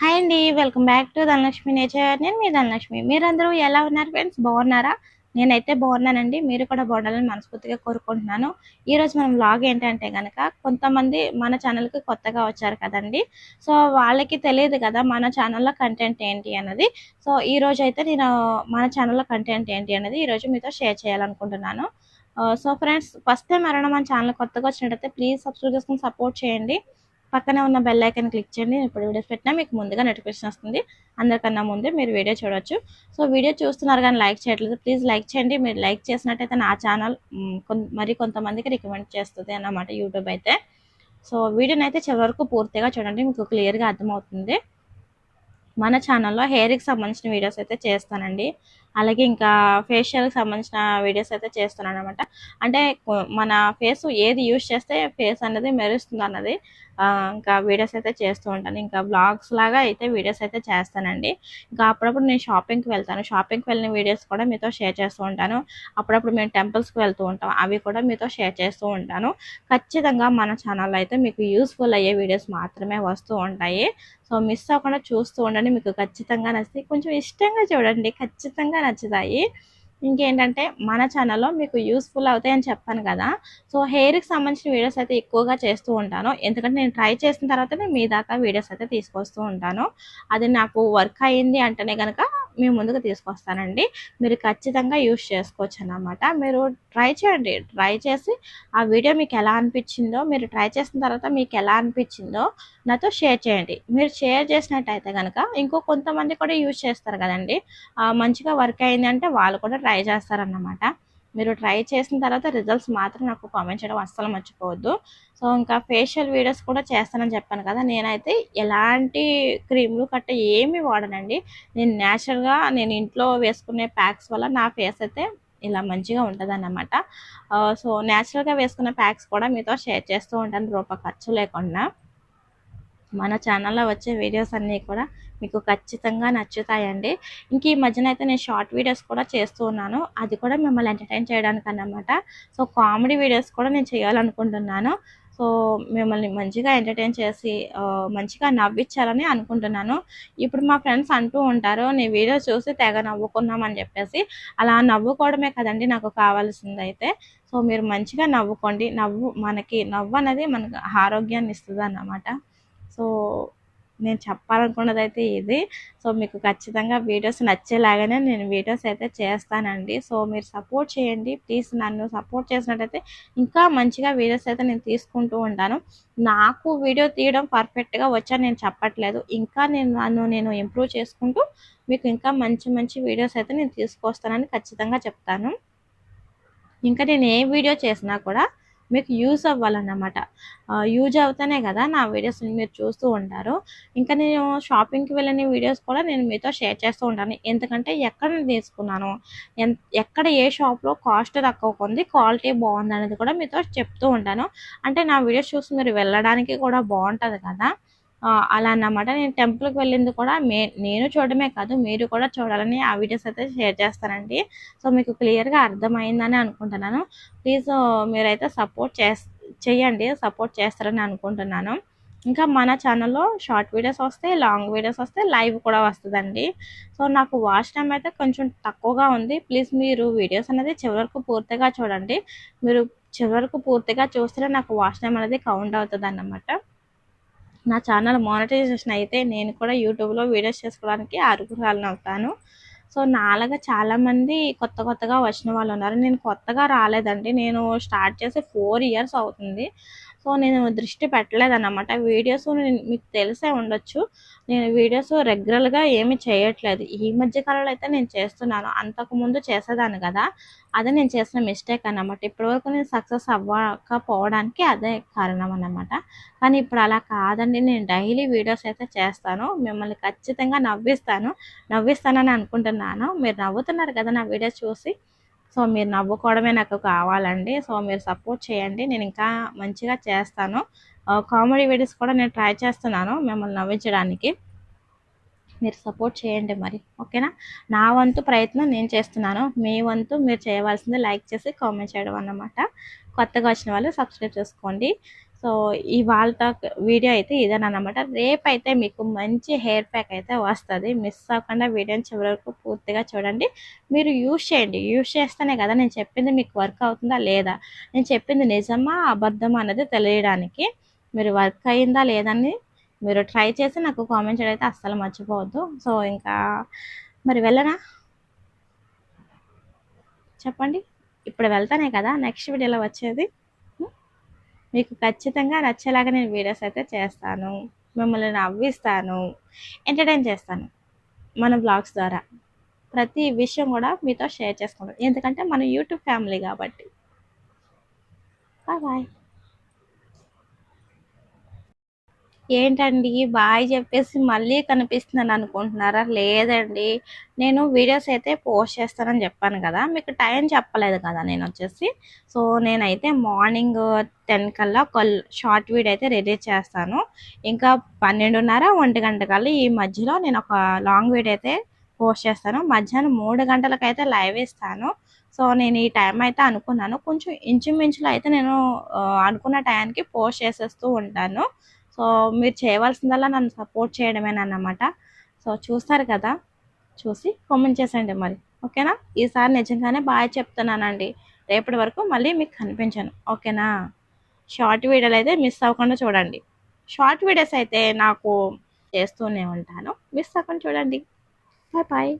Hi అండి welcome back to Dhanalakshmi nature నేను మీ ధనలక్ష్మి మీరందరూ ఎలా ఉన్నారు ఫ్రెండ్స్ బాగున్నారా? నేనైతే బాగున్నానండి. మీరు కూడా బాగుండాలని మనస్ఫూర్తిగా కోరుకుంటున్నాను. ఈ రోజు మనం లాగ్ ఏంటంటే కనుక కొంతమంది మన ఛానల్కి కొత్తగా వచ్చారు కదండి. సో వాళ్ళకి తెలియదు కదా మన ఛానల్లో కంటెంట్ ఏంటి అన్నది. సో ఈ అయితే నేను మన ఛానల్లో కంటెంట్ ఏంటి అనేది ఈ రోజు మీతో షేర్ చేయాలనుకుంటున్నాను. సో ఫ్రెండ్స్ ఫస్ట్ టైం ఎవరైనా మన ఛానల్ కొత్తగా వచ్చినట్టయితే ప్లీజ్ సబ్స్క్రైబ్ చేసుకుని సపోర్ట్ చేయండి. పక్కనే ఉన్న బెల్ ఐకన్ క్లిక్ చేయండి. నేను ఇప్పుడు వీడియోస్ పెట్టినా మీకు ముందుగా నోటిఫికేషన్ వస్తుంది. అందరికన్నా ముందే మీరు వీడియో చూడొచ్చు. సో వీడియో చూస్తున్నారు కానీ లైక్ చేయట్లేదు. ప్లీజ్ లైక్ చేయండి. మీరు లైక్ చేసినట్టయితే నా ఛానల్ మరి కొంతమందికి రికమెండ్ చేస్తుంది అన్నమాట యూట్యూబ్ అయితే. సో వీడియోని అయితే చివరకు పూర్తిగా చూడండి. మీకు క్లియర్గా అర్థమవుతుంది. మన ఛానల్లో హెయిర్కి సంబంధించిన వీడియోస్ అయితే చేస్తానండి. అలాగే ఇంకా ఫేషియల్కి సంబంధించిన వీడియోస్ అయితే చేస్తున్నాను అనమాట అంటే మన ఫేస్ ఏది యూజ్ చేస్తే ఫేస్ అనేది మెరుస్తుంది అన్నది ఇంకా వీడియోస్ అయితే చేస్తూ ఉంటాను. ఇంకా బ్లాగ్స్ లాగా అయితే వీడియోస్ అయితే చేస్తానండి. ఇంకా అప్పుడప్పుడు నేను షాపింగ్కి వెళ్తాను. షాపింగ్కి వెళ్ళిన వీడియోస్ కూడా మీతో షేర్ చేస్తూ ఉంటాను. అప్పుడప్పుడు మేము టెంపుల్స్కి వెళ్తూ ఉంటాం. అవి కూడా మీతో షేర్ చేస్తూ ఉంటాను. ఖచ్చితంగా మన ఛానల్లో అయితే మీకు యూస్ఫుల్ అయ్యే వీడియోస్ మాత్రమే వస్తూ ఉంటాయి. సో మిస్ అవ్వకుండా చూస్తూ ఉండండి. మీకు ఖచ్చితంగా నచ్చుతాయి కొంచెం ఇష్టంగా చూడండి. ఖచ్చితంగా sana chizayi ఇంకేంటంటే మన ఛానల్లో మీకు యూస్ఫుల్ అవుతాయని చెప్పాను కదా. సో హెయిర్కి సంబంధించిన వీడియోస్ అయితే ఎక్కువగా చేస్తూ ఉంటాను. ఎందుకంటే నేను ట్రై చేసిన తర్వాతనే మీ దాకా వీడియోస్ అయితే తీసుకొస్తూ ఉంటాను. అది నాకు వర్క్ అయ్యింది అంటేనే కనుక మీ ముందుకు తీసుకొస్తానండి. మీరు ఖచ్చితంగా యూస్ చేసుకోవచ్చు అన్నమాట. మీరు ట్రై చేయండి. ట్రై చేసి ఆ వీడియో మీకు ఎలా అనిపించిందో మీరు ట్రై చేసిన తర్వాత మీకు ఎలా అనిపించిందో నాతో షేర్ చేయండి. మీరు షేర్ చేసినట్టయితే కనుక ఇంకో కొంతమంది కూడా యూజ్ చేస్తారు కదండి. మంచిగా వర్క్ అయింది అంటే వాళ్ళు కూడా ట్రై చేస్తారన్నమాట. మీరు ట్రై చేసిన తర్వాత రిజల్ట్స్ మాత్రం నాకు కామెంట్ చేయడం అస్సలు మర్చిపోవద్దు. సో ఇంకా ఫేషియల్ వీడియోస్ కూడా చేస్తానని చెప్పాను కదా నేనైతే ఎలాంటి క్రీమ్లు కట్ట ఏమి వాడనండి. నేను న్యాచురల్గా నేను ఇంట్లో వేసుకునే ప్యాక్స్ వల్ల నా ఫేస్ అయితే ఇలా మంచిగా ఉంటుంది అన్నమాట సో న్యాచురల్గా వేసుకున్న ప్యాక్స్ కూడా మీతో షేర్ చేస్తూ ఉంటాను రూపాయి ఖర్చు లేకుండా. మన ఛానల్లో వచ్చే వీడియోస్ అన్నీ కూడా మీకు ఖచ్చితంగా నచ్చుతాయండి. ఇంక ఈ మధ్యన అయితే నేను షార్ట్ వీడియోస్ కూడా చేస్తూ ఉన్నాను. అది కూడా మిమ్మల్ని ఎంటర్టైన్ చేయడానికి అన్నమాట సో కామెడీ వీడియోస్ కూడా నేను చేయాలనుకుంటున్నాను. సో మిమ్మల్ని మంచిగా ఎంటర్టైన్ చేసి మంచిగా నవ్వించాలని అనుకుంటున్నాను. ఇప్పుడు మా ఫ్రెండ్స్ అంటూ ఉంటారు నీ వీడియో చూసి తెగ నవ్వుకున్నామని చెప్పేసి. అలా నవ్వుకోవడమే కదండి నాకు కావాల్సింది అయితే సో మీరు మంచిగా నవ్వుకోండి. నవ్వు మనకి నవ్వు అనేది మనకు ఆరోగ్యాన్ని ఇస్తుంది అన్నమాట సో నేను చెప్పాలనుకున్నది అయితే ఇది. సో మీకు ఖచ్చితంగా వీడియోస్ నచ్చేలాగానే నేను వీడియోస్ అయితే చేస్తానండి. సో మీరు సపోర్ట్ చేయండి. ప్లీజ్ నన్ను సపోర్ట్ చేసినట్టయితే ఇంకా మంచిగా వీడియోస్ అయితే నేను తీసుకుంటూ ఉంటాను. నాకు వీడియో తీయడం పర్ఫెక్ట్గా వచ్చా నేను చెప్పట్లేదు. ఇంకా నేను నన్ను నేను ఇంప్రూవ్ చేసుకుంటూ మీకు ఇంకా మంచి మంచి వీడియోస్ అయితే నేను తీసుకొస్తానని ఖచ్చితంగా చెప్తాను. ఇంకా నేను ఏ వీడియో చేసినా కూడా మీకు యూజ్ అవ్వాలన్నమాట. యూజ్ అవుతానే కదా నా వీడియోస్ని మీరు చూస్తూ ఉంటారు. ఇంకా నేను షాపింగ్కి వెళ్ళిన వీడియోస్ కూడా నేను మీతో షేర్ చేస్తూ ఉంటాను. ఎందుకంటే ఎక్కడ తీసుకున్నాను ఎక్కడ ఏ షాప్లో కాస్ట్ తక్కువ ఉంది క్వాలిటీ బాగుంది అనేది కూడా మీతో చెప్తూ ఉంటాను. అంటే నా వీడియోస్ చూసి మీరు వెళ్ళడానికి కూడా బాగుంటుంది కదా. అలా అన్నమాట. నేను టెంపుల్కి వెళ్ళింది కూడా మే నేను చూడడమే కాదు మీరు కూడా చూడాలని ఆ వీడియోస్ అయితే షేర్ చేస్తానండి. సో మీకు క్లియర్గా అర్థమైందని అనుకుంటున్నాను. ప్లీజ్ మీరైతే సపోర్ట్ చేయండి సపోర్ట్ చేస్తారని అనుకుంటున్నాను. ఇంకా మన ఛానల్లో షార్ట్ వీడియోస్ వస్తాయి లాంగ్ వీడియోస్ వస్తాయి లైవ్ కూడా వస్తుందండి. సో నాకు వాచ్ టైం అయితే కొంచెం తక్కువగా ఉంది. ప్లీజ్ మీరు వీడియోస్ అనేది చివరికి పూర్తిగా చూడండి. మీరు చివరికి పూర్తిగా చూస్తే నాకు వాచ్ టైం అనేది కౌంట్ అవుతుంది అన్నమాట నా ఛానల్ మానిటైజేషన్ అయితే నేను కూడా యూట్యూబ్లో వీడియోస్ చేసుకోవడానికి అర్హురాలను అవుతాను. సో నాలాగా చాలామంది కొత్త కొత్తగా వచ్చిన వాళ్ళు ఉన్నారు. నేను కొత్తగా రాలేదండి. నేను స్టార్ట్ చేసి ఫోర్ ఇయర్స్ అవుతుంది. సో నేను దృష్టి పెట్టలేదన్నమాట. వీడియోస్ మీకు తెలిసే ఉండొచ్చు. నేను వీడియోస్ రెగ్యులర్గా ఏమి చేయట్లేదు. ఈ మధ్య కాలంలో అయితే నేను చేస్తున్నాను. అంతకుముందు చేసేదాన్ని కదా. అదే నేను చేసిన మిస్టేక్ అన్నమాట. ఇప్పటివరకు నేను సక్సెస్ అవ్వకపోవడానికి అదే కారణం అన్నమాట. కానీ ఇప్పుడు అలా కాదండి. నేను డైలీ వీడియోస్ అయితే చేస్తాను. మిమ్మల్ని ఖచ్చితంగా నవ్విస్తాను. నవ్విస్తానని అనుకుంటున్నాను. మీరు నవ్వుతున్నారు కదా నా వీడియోస్ చూసి. సో మీరు నవ్వుకోవడమే నాకు కావాలండి. సో మీరు సపోర్ట్ చేయండి. నేను ఇంకా మంచిగా చేస్తాను. కామెడీ వీడియోస్ కూడా నేను ట్రై చేస్తున్నాను మిమ్మల్ని నవ్వించడానికి. మీరు సపోర్ట్ చేయండి మరి. ఓకేనా? నా వంతు ప్రయత్నం నేను చేస్తున్నాను. మీ వంతు మీరు చేయవలసింది లైక్ చేసి కామెంట్ చేయడం అన్నమాట. కొత్తగా వచ్చిన వాళ్ళు సబ్స్క్రైబ్ చేసుకోండి. సో ఇవాళ వీడియో అయితే ఇదేనమాట రేపైతే మీకు మంచి హెయిర్ ప్యాక్ అయితే వస్తుంది. మిస్ అవ్వకుండా వీడియోని చివరి వరకు పూర్తిగా చూడండి. మీరు యూజ్ చేయండి. యూజ్ చేస్తేనే కదా నేను చెప్పింది మీకు వర్క్ అవుతుందా లేదా? నేను చెప్పింది నిజమా? అబద్ధమా అనేది తెలియడానికి మీరు వర్క్ అయిందా లేదని మీరు ట్రై చేసి నాకు కామెంట్ చేయడం అయితే అస్సలు మర్చిపోవద్దు. సో ఇంకా మరి వెళ్ళనా? చెప్పండి. ఇప్పుడు వెళ్తానే కదా. నెక్స్ట్ వీడియోలో వచ్చేది. మీకు ఖచ్చితంగా నచ్చేలాగా నేను వీడియోస్ అయితే చేస్తాను. మిమ్మల్ని నవ్విస్తాను. ఎంటర్టైన్ చేస్తాను మన బ్లాగ్స్ ద్వారా. ప్రతి విషయం కూడా మీతో షేర్ చేసుకుంటాను. ఎందుకంటే మన యూట్యూబ్ ఫ్యామిలీ కాబట్టి. బాయ్ బాయ్ ఏంటండి బాయ్ చెప్పేసి మళ్ళీ కనిపిస్తున్నాను అనుకుంటున్నారా? లేదండి. నేను వీడియోస్ అయితే పోస్ట్ చేస్తానని చెప్పాను కదా మీకు టైం చెప్పలేదు కదా నేను వచ్చేసి. సో నేనైతే మార్నింగ్ టెన్ కల్లా ఒక షార్ట్ వీడియో అయితే రిలీజ్ చేస్తాను. ఇంకా పన్నెండున్నర ఒంటి గంట కల్లా ఈ మధ్యలో నేను ఒక లాంగ్ వీడియో అయితే పోస్ట్ చేస్తాను. మధ్యాహ్నం మూడు గంటలకైతే లైవ్ ఇస్తాను. సో నేను ఈ టైం అయితే అనుకున్నాను. కొంచెం ఇంచుమించులో అయితే నేను అనుకున్న టైంకి పోస్ట్ చేసేస్తూ ఉంటాను. సో మీరు చేయవలసిందల్లా నన్ను సపోర్ట్ చేయడమేనన్నమాట. సో చూస్తారు కదా. చూసి కామెంట్ చేసండి మరి. ఓకేనా? ఈసారి నిజంగానే బాగా చెప్తున్నానండి. రేపటి వరకు మళ్ళీ మీకు కనిపించాను. ఓకేనా? షార్ట్ వీడియోలు అయితే మిస్ అవ్వకుండా చూడండి. షార్ట్ వీడియోస్ అయితే నాకు చేస్తూనే ఉంటాను. మిస్ అవ్వకుండా చూడండి. Bye bye.